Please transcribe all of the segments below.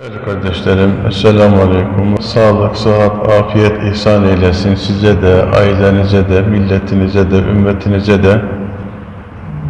Evet kardeşlerim, Esselamu Aleyküm. Sağlık, sıhhat, afiyet ihsan eylesin size de, ailenize de, milletinize de, ümmetinize de.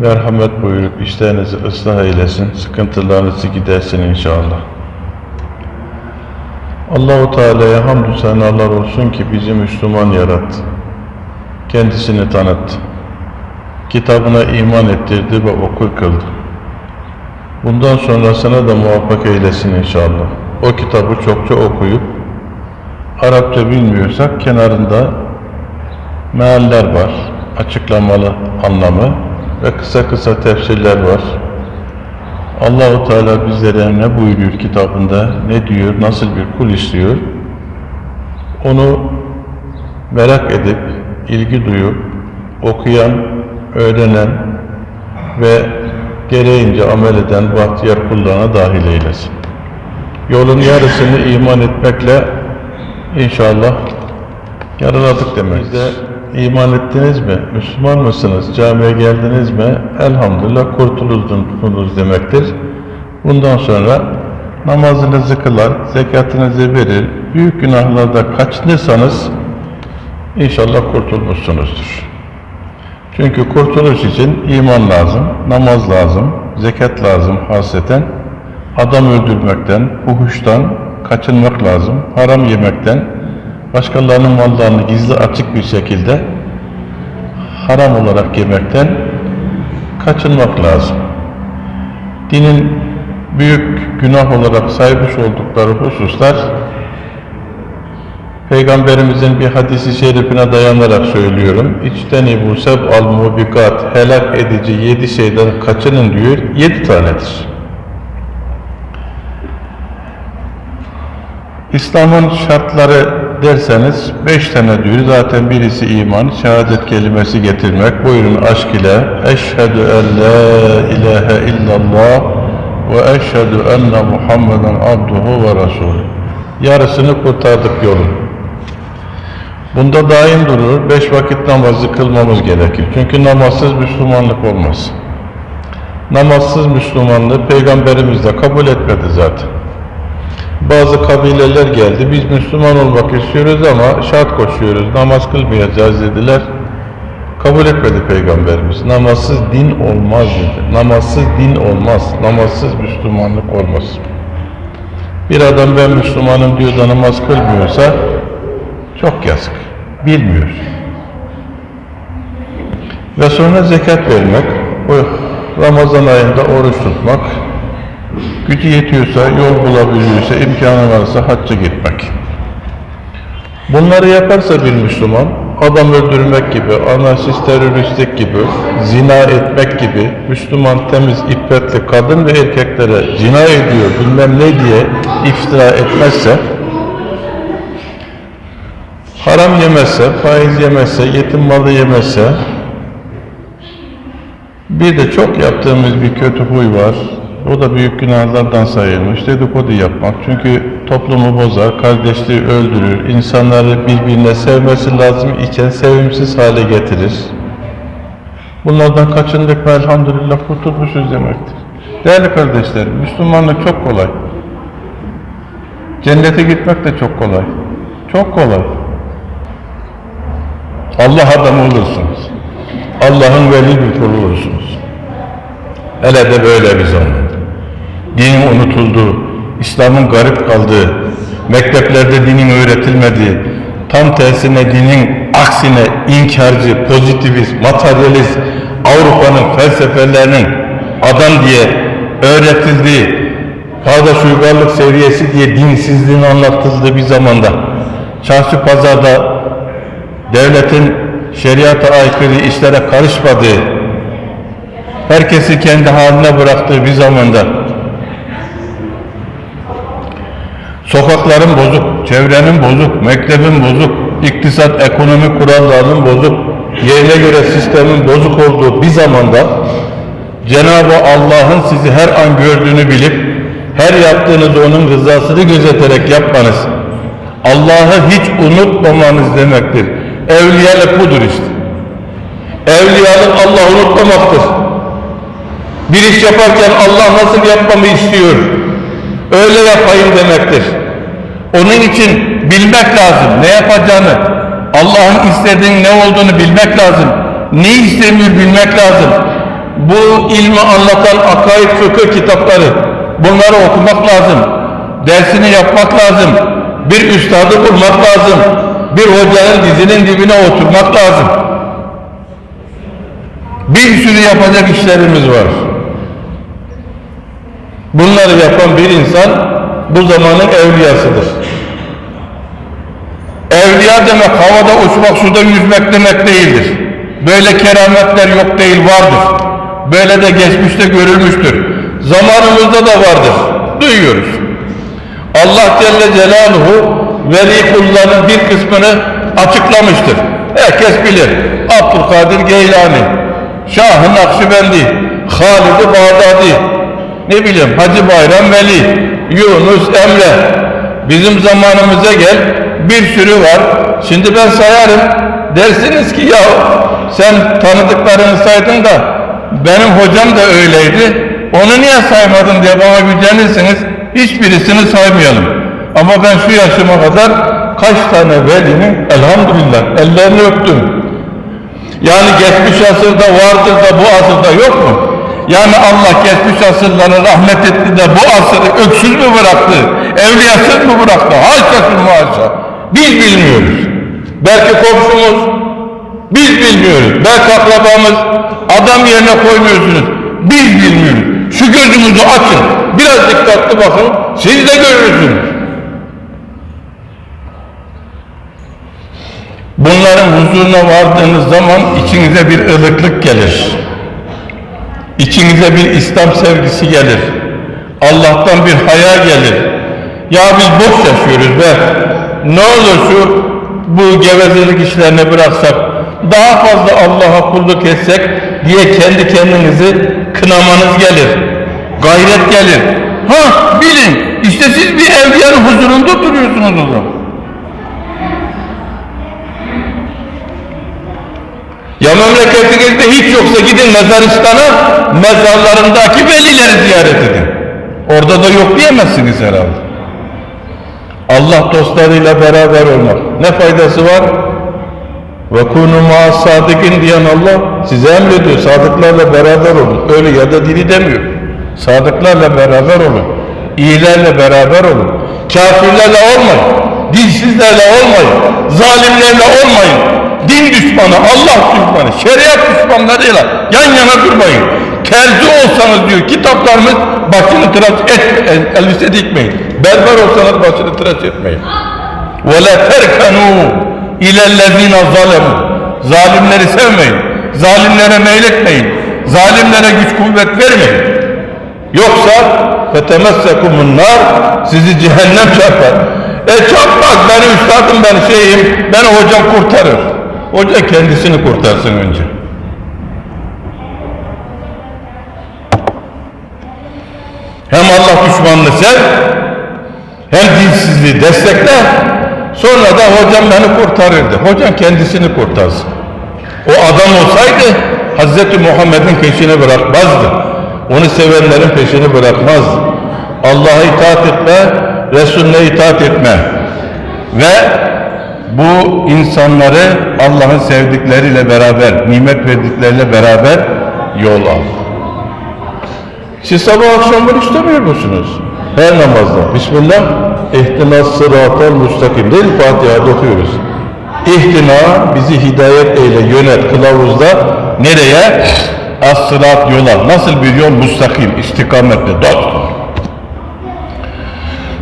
Merhamet buyurup işlerinizi ıslah eylesin, sıkıntılarınızı gidersin inşallah. Allahu Teala'ya hamdü senalar olsun ki bizi Müslüman yarattı. Kendisini tanıttı. Kitabına iman ettirdi ve okur kıldı. Bundan sonrasına da muvaffak eylesin inşallah. O kitabı çokça okuyup, Arapça bilmiyorsak kenarında mealler var, açıklamalı anlamı ve kısa kısa tefsirler var. Allahu Teala bizlere ne buyuruyor kitabında, ne diyor, nasıl bir kul istiyor, onu merak edip, ilgi duyup, okuyan, öğrenen ve gereğince amel eden bahtiyar kullarına dahil eylesin. Yolun yarısını iman etmekle inşallah yarıladık demek. Siz de iman ettiniz mi? Müslüman mısınız? Camiye geldiniz mi? Elhamdülillah kurtuldunuz demektir. Bundan sonra namazınızı kılar, zekatınızı verir, büyük günahlarda kaçınırsanız inşallah kurtulmuşsunuzdur. Çünkü kurtuluş için iman lazım, namaz lazım, zekat lazım hasreten, adam öldürmekten, fuhuştan kaçınmak lazım, haram yemekten, başkalarının mallarını gizli açık bir şekilde haram olarak yemekten kaçınmak lazım. Dinin büyük günah olarak saymış oldukları hususlar Peygamberimizin bir hadisi şerifine dayanarak söylüyorum. İçteni bu seb al mubikat helak edici yedi şeyden kaçının diyor. Yedi tanedir. İslam'ın şartları derseniz beş tane diyor. Zaten birisi iman, şehadet kelimesi getirmek. Buyurun aşk ile eşhedü en la ilahe illallah ve eşhedü enne Muhammeden abduhu ve resulü. Yarısını kurtardık yolun. Bunda daim durur, beş vakit namazı kılmamız gerekir. Çünkü namazsız Müslümanlık olmaz. Namazsız Müslümanlığı Peygamberimiz de kabul etmedi zaten. Bazı kabileler geldi, biz Müslüman olmak istiyoruz ama şart koşuyoruz, namaz kılmayacağız dediler. Kabul etmedi Peygamberimiz. Namazsız din olmaz dedi. Namazsız din olmaz, namazsız Müslümanlık olmaz. Bir adam ben Müslümanım diyor da namaz kılmıyorsa çok yazık. Bilmiyor. Ve sonra zekat vermek, o Ramazan ayında oruç tutmak, gücü yetiyorsa, yol bulabiliyorsa, imkanı varsa hacca gitmek. Bunları yaparsa bir Müslüman, adam öldürmek gibi, anarşist teröristlik gibi, zina etmek gibi, Müslüman temiz, iffetli kadın ve erkeklere zina ediyor, bilmem ne diye iftira etmezse, haram yemezse, faiz yemezse, yetim malı yemezse, bir de çok yaptığımız bir kötü huy var. O da büyük günahlardan sayılmış. Dedikodu yapmak. Çünkü toplumu bozar, kardeşliği öldürür, insanları birbirine sevmesi lazım iken sevimsiz hale getirir. Bunlardan kaçındık ve elhamdülillah kurtulmuşuz demektir. Değerli kardeşlerim, Müslümanlık çok kolay. Cennete gitmek de çok kolay. Çok kolay. Allah adamı olursunuz. Allah'ın veli bir kulu olursunuz. Hele de böyle bir zaman. Dinin unutulduğu, İslam'ın garip kaldığı, mekteplerde dinin öğretilmediği, tam tersine dinin aksine inkarcı, pozitivist, materyalist, Avrupa'nın felsefelerinin adam diye öğretildiği, çağdaş uygarlık seviyesi diye dinsizliğin anlatıldığı bir zamanda, çarşı pazarda devletin şeriata aykırı işlere karışmadığı, herkesi kendi haline bıraktığı bir zamanda sokakların bozuk, çevrenin bozuk, mektebin bozuk, iktisat, ekonomi kurallarının bozuk, yerine göre sistemin bozuk olduğu bir zamanda Cenab-ı Allah'ın sizi her an gördüğünü bilip her yaptığınızı onun rızasını gözeterek yapmanız, Allah'ı hiç unutmamanız demektir. Evliyalık budur işte. Evliyalık Allah unutmamaktır. Bir iş yaparken Allah nasıl yapmamı istiyor? Öyle yapayım demektir. Onun için bilmek lazım. Ne yapacağını, Allah'ın istediğinin ne olduğunu bilmek lazım. Ne istemiyor bilmek lazım. Bu ilmi anlatan akaid fıkıh kitapları, bunları okumak lazım. Dersini yapmak lazım. Bir üstadı bulmak lazım. Bir hocanın dizinin dibine oturmak lazım. Bir sürü yapacak işlerimiz var. Bunları yapan bir insan bu zamanın evliyasıdır. Evliya demek havada uçmak, suda yüzmek demek değildir. Böyle kerametler yok değil, vardır. Böyle de geçmişte görülmüştür. Zamanımızda da vardır. Duyuyoruz. Allah Celle Celaluhu veli kullarının bir kısmını açıklamıştır. Herkes bilir. Abdülkadir Geylani, Şah-ı Nakşibendi, Halid-i Bağdadi, ne bileyim Hacı Bayram Veli, Yunus Emre. Bizim zamanımıza gel bir sürü var. Şimdi ben sayarım. Dersiniz ki ya sen tanıdıklarını saydın da benim hocam da öyleydi. Onu niye saymadın diye bana gücenirsiniz. Hiçbirisini saymayalım. Ama ben şu yaşıma kadar kaç tane velinin elhamdülillah ellerini öptüm. Yani geçmiş asırda vardır da bu asırda yok mu? Yani Allah geçmiş asırları rahmet etti de bu asırı öksüz mü bıraktı? Evliyasız mı bıraktı? Haşa haşa. Biz bilmiyoruz. Belki komşumuz, biz bilmiyoruz. Belki akrabamız, adam yerine koymuyorsunuz. Biz bilmiyoruz. Şu gözümüzü açın. Biraz dikkatli bakın. Siz de görürsünüz. Bunların huzuruna vardığınız zaman içinize bir ılıklık gelir. İçinize bir İslam sevgisi gelir. Allah'tan bir haya gelir. Ya biz boş yaşıyoruz be. Ne olur şu bu gevezelik işlerini bıraksak, daha fazla Allah'a kulluk etsek diye kendi kendinizi kınamanız gelir. Gayret gelir. Ha bilin işte siz bir evliyanın huzurunda duruyorsunuz o zaman. Ya memleketinizde hiç yoksa gidin Mezaristan'a, mezarlarındaki velileri ziyaret edin. Orada da yok diyemezsiniz herhalde. Allah dostlarıyla beraber olmak. Ne faydası var? Ve kunu ma sadikin diyen Allah size emrediyor. Sadıklarla beraber olun. Öyle ya da dili demiyor. Sadıklarla beraber olun. İyilerle beraber olun. Kafirlerle olmayın. Dinsizlerle olmayın. Zalimlerle olmayın Din düşmanı, Allah düşmanı, şeriat düşmanlarıyla yan yana durmayın. Terzi olsanız diyor kitaplarımız başını tıraş et, el- elbise dikmeyin. Berber olsanız başını tıraş etmeyin. وَلَا تَرْكَنُوا اِلَى الَّذ۪ينَ ظَلَمُوا Zalimleri sevmeyin. Zalimlere meyletmeyin. Zalimlere güç kuvvet vermeyin. Yoksa فَتَمَسَّكُمُ النَّارِ Sizi cehennem çarpar. E çarpmaz beni üstadım ben şeyim, beni hocam kurtarır. Hoca kendisini kurtarsın önce. Hem Allah düşmanını sev, hem dinsizliği destekle, sonra da hocam beni kurtarırdı. Hocam kendisini kurtarsın. O adam olsaydı Hz. Muhammed'in peşini bırakmazdı. Onu sevenlerin peşini bırakmazdı. Allah'a itaat etme, Resulüne itaat etme. Ve bu insanları Allah'ın sevdikleriyle beraber, nimet verdikleriyle beraber yol al. Siz sabah akşam bunu istemiyor musunuz? Her namazda. Bismillah. İhtinas sıratal müstakim değil? Fatiha'da okuyoruz. İhtina bizi hidayet eyle, yönet, kılavuzda nereye? As-sırat yola. Nasıl bir yol? Müstakim, istikametle, dört.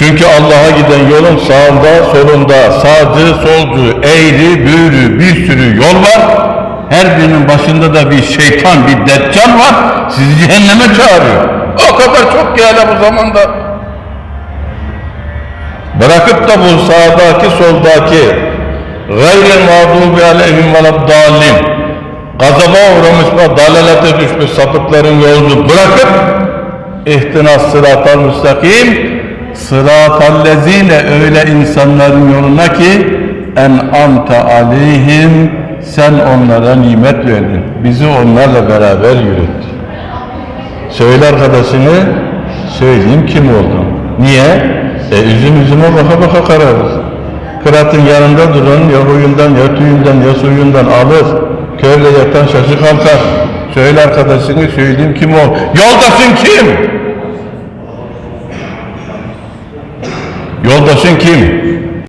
Çünkü Allah'a giden yolun sağında, solunda, sağcı, solcu, eğri, büğrü bir sürü yol var. Her birinin başında da bir şeytan, bir deccal var. Sizi cehenneme çağırıyor. O kadar çok ki bu zamanda. Bırakıp da bu sağdaki, soldaki gayril mağdubi aleyhim veleddallin gazaba uğramış ve dalalete düşmüş sapıkların yolunu bırakıp ihtinas sıratal müstakim sıratallezine öyle insanların yoluna ki en amta aleyhim sen onlara nimet verdin. Bizi onlarla beraber yürüttün. Söyle arkadaşını, söyleyeyim kim oldun. Niye? E üzüm üzüme baka baka kararır. Kıratın yanında duran ya huyundan ya tüyünden ya suyundan alır. Körle yatan şaşı kalkar. Söyle arkadaşını söyleyeyim kim o? Yoldaşın kim? Yoldaşın kim?